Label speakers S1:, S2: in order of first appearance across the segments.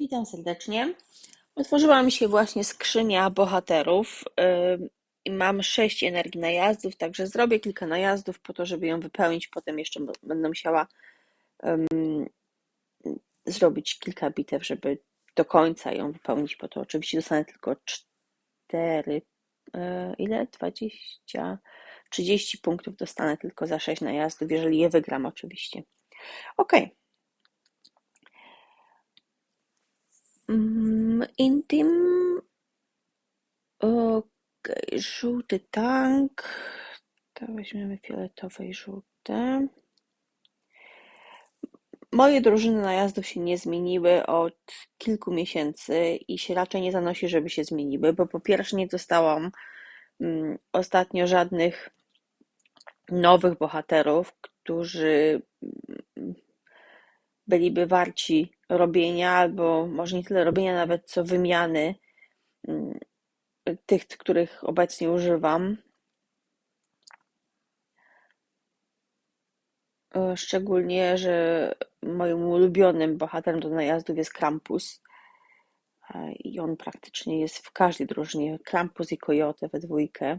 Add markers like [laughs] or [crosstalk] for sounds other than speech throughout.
S1: Witam serdecznie. Otworzyła mi się właśnie skrzynia bohaterów mam sześć energii najazdów, także zrobię kilka najazdów po to, żeby ją wypełnić. Potem jeszcze będę musiała zrobić kilka bitew, żeby do końca ją wypełnić. Po to oczywiście dostanę tylko cztery, yy, ile? 20, 30 punktów dostanę tylko za sześć najazdów, jeżeli je wygram oczywiście. Ok. Mm, Intim. Okej, żółty tank. To weźmiemy fioletowe i żółte. Moje drużyny najazdów się nie zmieniły od kilku miesięcy i się raczej nie zanosi, żeby się zmieniły, bo po pierwsze nie dostałam mm, ostatnio żadnych nowych bohaterów, którzy mm, byliby warci robienia, albo może nie tyle robienia nawet, co wymiany mm, tych, których obecnie używam. E, szczególnie, że moim ulubionym bohaterem do najazdów jest Krampus. E, I on praktycznie jest w każdej drużynie. Krampus i Coyote we dwójkę.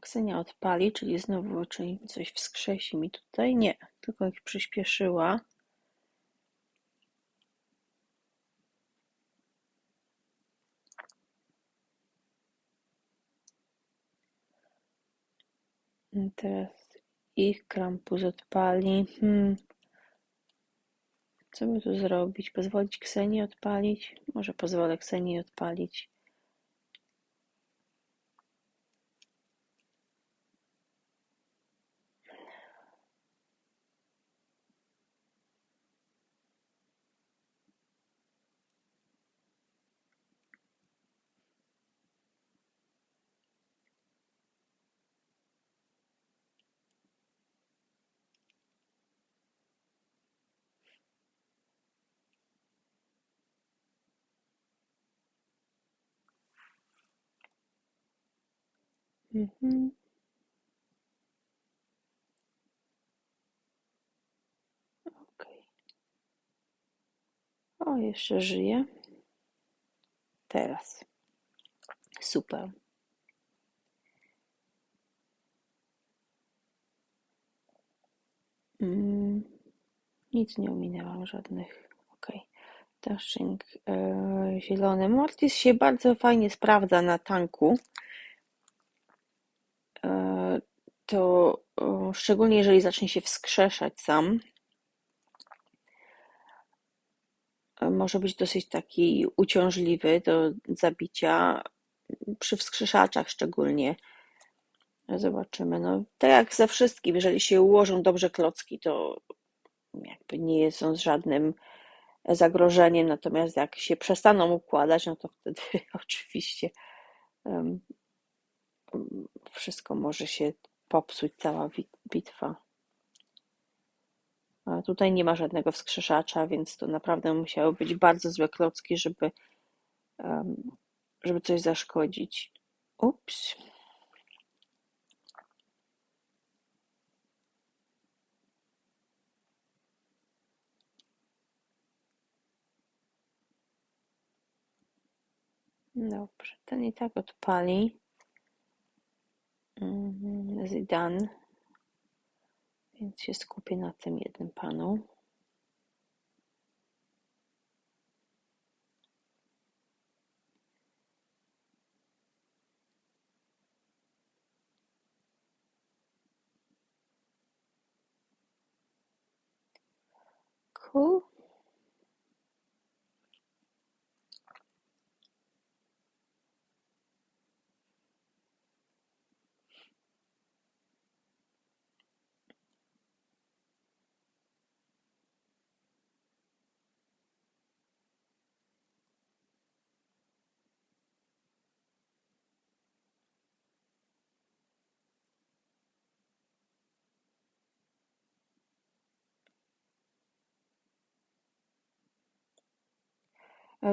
S1: Ksenia odpali, czyli znowu coś wskrzesi mi tutaj. Nie, tylko ich przyspieszyła. Teraz ich krampus odpali. Hmm. Co by tu zrobić? Pozwolić Ksenii odpalić? Może pozwolę Ksenii odpalić. Mhm. Okej. O, jeszcze żyje. Teraz. Super. Mm, nic nie ominęłam, żadnych. Ok. Dashing e, zielony. Mortis się bardzo fajnie sprawdza na tanku. To szczególnie jeżeli zacznie się wskrzeszać sam, e, może być dosyć taki uciążliwy do zabicia przy wskrzeszaczach szczególnie. Zobaczymy. No, tak jak ze wszystkim, jeżeli się ułożą dobrze klocki, to jakby nie są z żadnym zagrożeniem, natomiast jak się przestaną układać, no to wtedy [laughs] oczywiście um, wszystko może się popsuć, cała bitwa. Tutaj nie ma żadnego wskrzeszacza, więc to naprawdę musiały być bardzo złe klocki, żeby, żeby coś zaszkodzić. Ups. Dobrze, ten i tak odpali. Mhm, Zidane. Więc się skupię na tym jednym panu.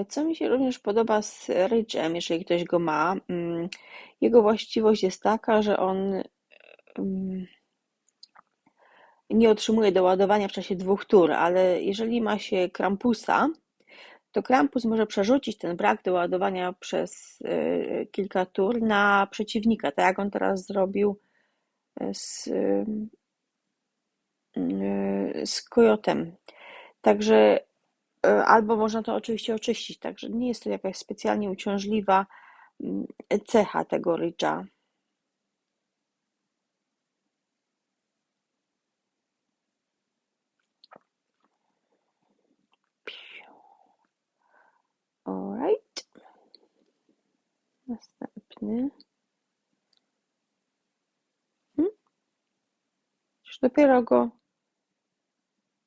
S1: Co mi się również podoba z Ridge'em, jeżeli ktoś go ma, mm, jego właściwość jest taka, że on mm, nie otrzymuje doładowania w czasie dwóch tur, ale jeżeli ma się Krampusa, to Krampus może przerzucić ten brak doładowania przez e, kilka tur na przeciwnika, tak jak on teraz zrobił e, z, e, z Kojotem. Także albo można to oczywiście oczyścić, także nie jest to jakaś specjalnie uciążliwa mm, cecha tego Ridge'a. Alright. Następny. Hmm? Już dopiero go.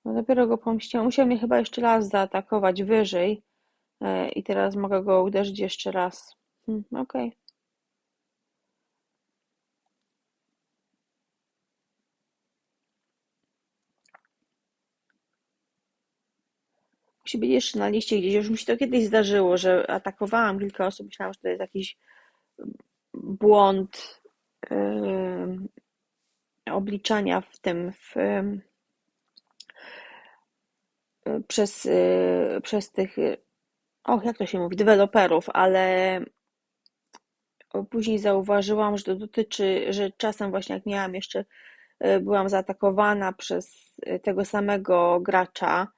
S1: No dopiero go pomściłam. Musiał mnie chyba jeszcze raz zaatakować wyżej. E, I teraz mogę go uderzyć jeszcze raz. Hmm, Okej. Okay. Musi być jeszcze na liście gdzieś. Już mi się to kiedyś zdarzyło, że atakowałam kilka osób. Myślałam, że to jest jakiś błąd yy, obliczania w tym, w, przez, yy, przez tych, och, jak to się mówi, deweloperów, ale później zauważyłam, że to dotyczy, że czasem właśnie jak miałam jeszcze, byłam zaatakowana przez tego samego gracza,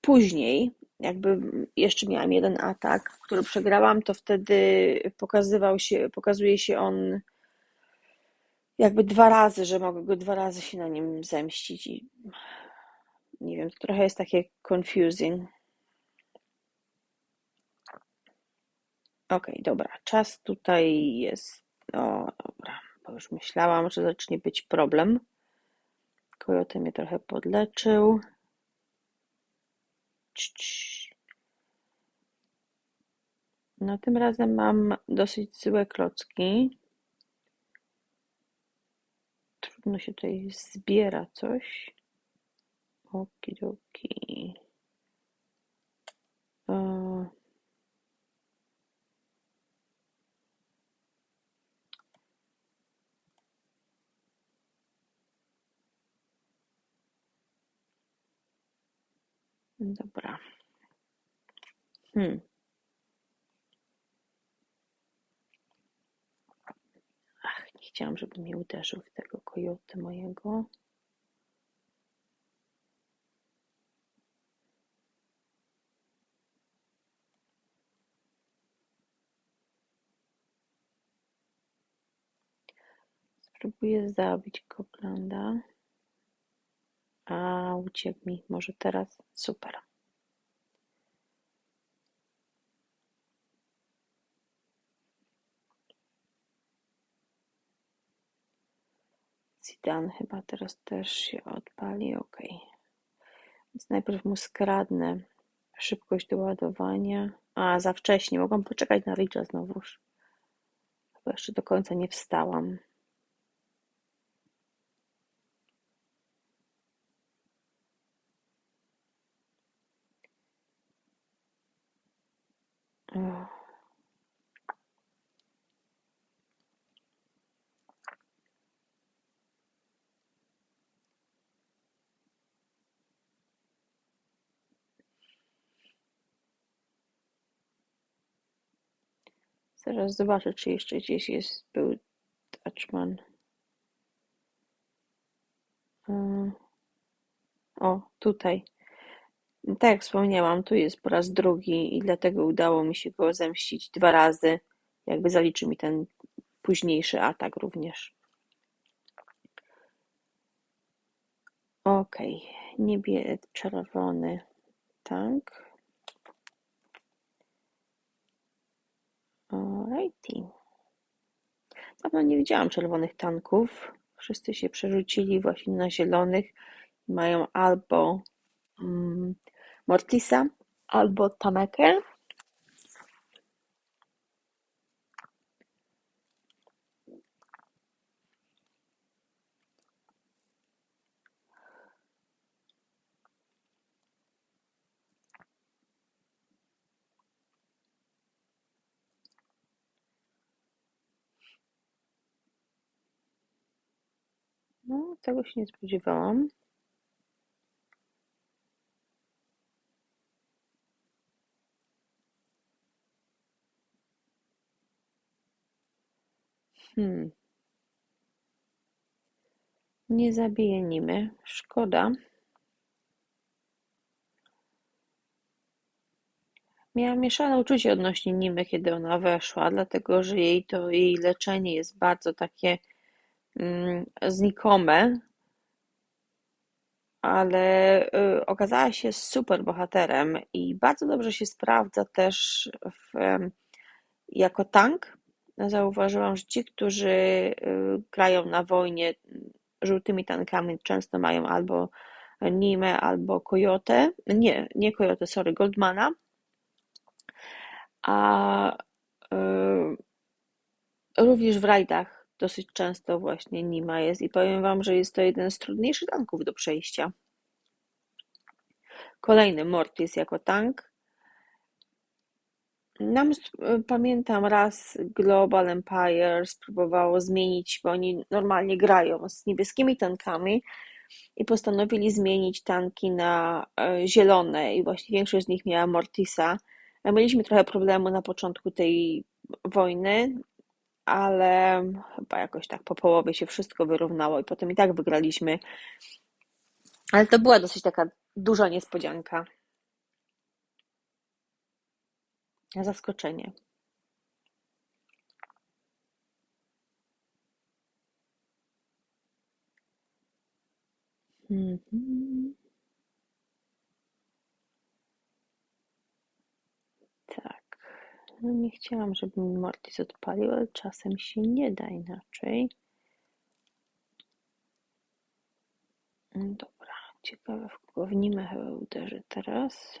S1: później, jakby jeszcze miałam jeden atak, który przegrałam, to wtedy pokazywał się, pokazuje się on jakby dwa razy, że mogę go dwa razy się na nim zemścić i nie wiem, to trochę jest takie confusing. Ok, dobra, czas tutaj jest, o dobra, bo już myślałam, że zacznie być problem. Kojote mnie trochę podleczył. No tym razem mam dosyć złe klocki. Trudno się tutaj zbiera coś. Okidoki. E... Dobra. Hmm. Ach, nie chciałam, żeby mnie uderzył w tego kojotę mojego. Spróbuję zabić Koplanda. A, uciekł mi. Może teraz? Super. Zidane chyba teraz też się odpali. Ok. Więc najpierw mu skradnę szybkość doładowania. A, za wcześnie. Mogłam poczekać na Richa znowuż. Chyba jeszcze do końca nie wstałam. Zaraz zobaczę, czy jeszcze gdzieś jest, był Dutchman. O, tutaj. Tak jak wspomniałam, tu jest po raz drugi i dlatego udało mi się go zemścić dwa razy. Jakby zaliczy mi ten późniejszy atak również. Ok, niebie czerwony tank. Alrighty. Dawno nie widziałam czerwonych tanków. Wszyscy się przerzucili właśnie na zielonych. Mają albo mm, Mortisa albo Tamekę? No, tego się nie spodziewałam. Hmm. Nie zabije nimy. Szkoda. Miałam mieszane uczucie odnośnie Nimy, kiedy ona weszła, dlatego że jej to jej leczenie jest bardzo takie mm, znikome, ale y, okazała się super bohaterem i bardzo dobrze się sprawdza też w, jako tank. Zauważyłam, że ci, którzy y, grają na wojnie żółtymi tankami, często mają albo Nimę, albo Coyote. Nie, nie Coyote, sorry, Goldmana a y, również w rajdach dosyć często właśnie Nima jest i powiem Wam, że jest to jeden z trudniejszych tanków do przejścia. Kolejny Mortis jako tank. Nam, pamiętam raz Global Empire spróbowało zmienić, bo oni normalnie grają z niebieskimi tankami i postanowili zmienić tanki na e, zielone i właśnie większość z nich miała Mortisa Mieliśmy trochę problemu na początku tej wojny, ale chyba jakoś tak po połowie się wszystko wyrównało i potem i tak wygraliśmy. Ale to była dosyć taka duża niespodzianka. Zaskoczenie. Mhm. No nie chciałam, żeby mi Mortis odpalił, ale czasem się nie da inaczej. Mm, dobra, ciekawe w kogo w Nimę chyba uderzy teraz.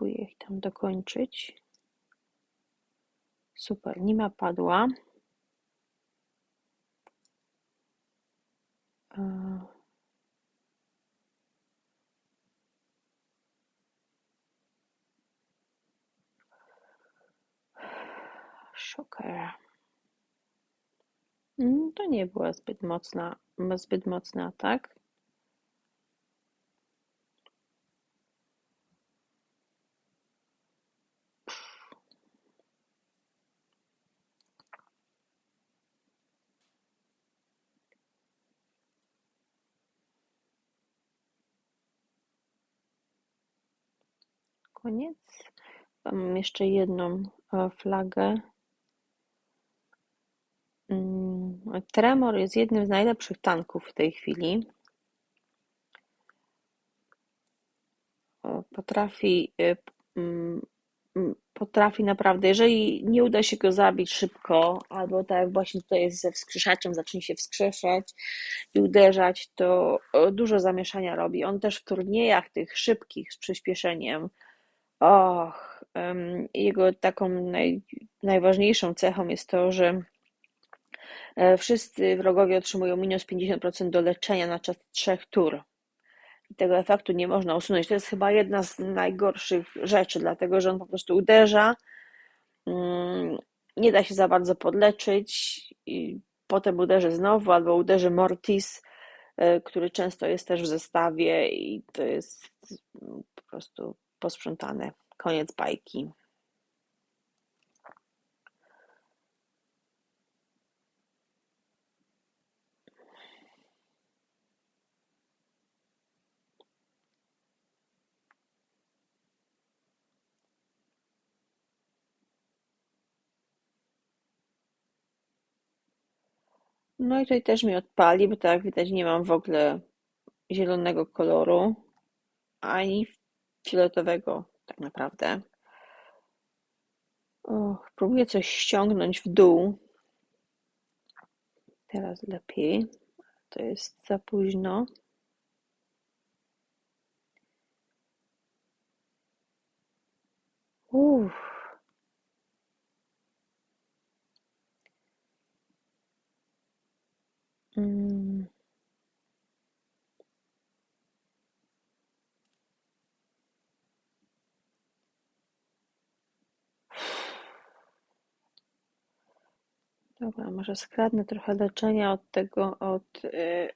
S1: Spróbuję ich tam dokończyć. Super, Nima padła. Yy. Shocker. Mm, to nie była zbyt mocna, zbyt mocny atak. Koniec. Mam jeszcze jedną e, flagę Mm, Tremor jest jednym z najlepszych tanków w tej chwili. Potrafi, y, mm, potrafi naprawdę, jeżeli nie uda się go zabić szybko, albo tak jak właśnie tutaj jest ze wskrzeszaczem, zacznie się wskrzeszać i uderzać, to dużo zamieszania robi. On też w turniejach tych szybkich z przyspieszeniem, och, jego taką naj, najważniejszą cechą jest to, że E, wszyscy wrogowie otrzymują minus 50% do leczenia na czas trzech tur. I tego efektu nie można usunąć. To jest chyba jedna z najgorszych rzeczy, dlatego że on po prostu uderza, mm, nie da się za bardzo podleczyć i potem uderzy znowu albo uderzy Mortis, e, który często jest też w zestawie i to jest po prostu posprzątane. Koniec bajki. No i tutaj też mi odpali, bo tak jak widać nie mam w ogóle zielonego koloru, ani fioletowego tak naprawdę. Och, próbuję coś ściągnąć w dół. Teraz lepiej. To jest za późno. Uff. Mm. Dobra, może skradnę trochę leczenia od tego, od yy,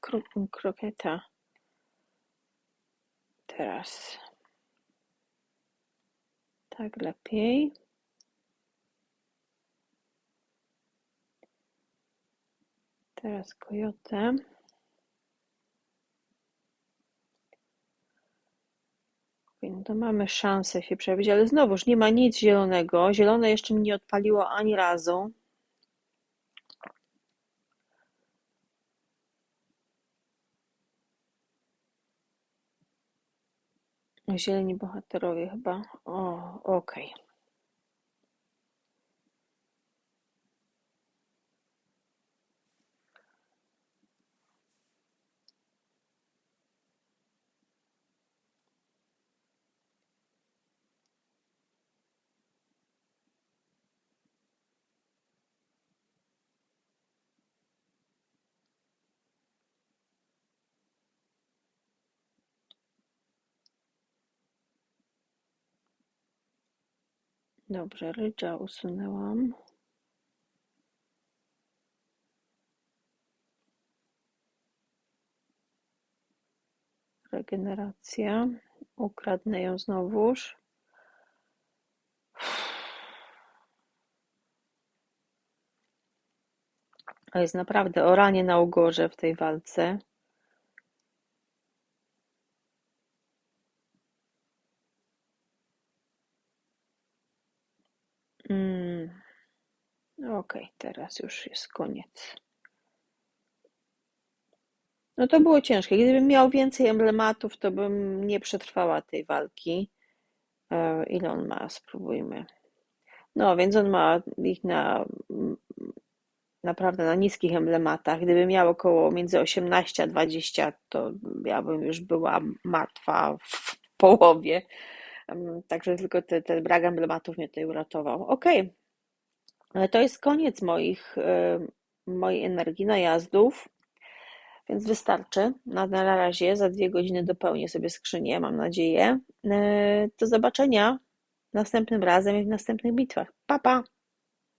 S1: kro, krokieta. Teraz. Tak lepiej. Teraz kojotem. No to mamy szansę się przebić, ale znowuż nie ma nic zielonego. Zielone jeszcze mi nie odpaliło ani razu. Zieleni bohaterowie chyba. O, okej. Dobrze, rydża usunęłam. Regeneracja. Ukradnę ją znowuż. Jest naprawdę oranie na ugorze w tej walce. Mm. Okej, teraz już jest koniec. No to było ciężkie. Gdybym miał więcej emblematów, to bym nie przetrwała tej walki. E, ile on ma? Spróbujmy. No, więc on ma ich na naprawdę na niskich emblematach. Gdybym miał około między 18 a 20, to ja bym już była martwa w połowie. Także tylko ten, ten brak emblematów mnie tutaj uratował. Okej, okay. To jest koniec moich, mojej energii najazdów, więc wystarczy. Na, na razie za dwie godziny dopełnię sobie skrzynię, mam nadzieję. Do zobaczenia następnym razem i w następnych bitwach. Pa, pa!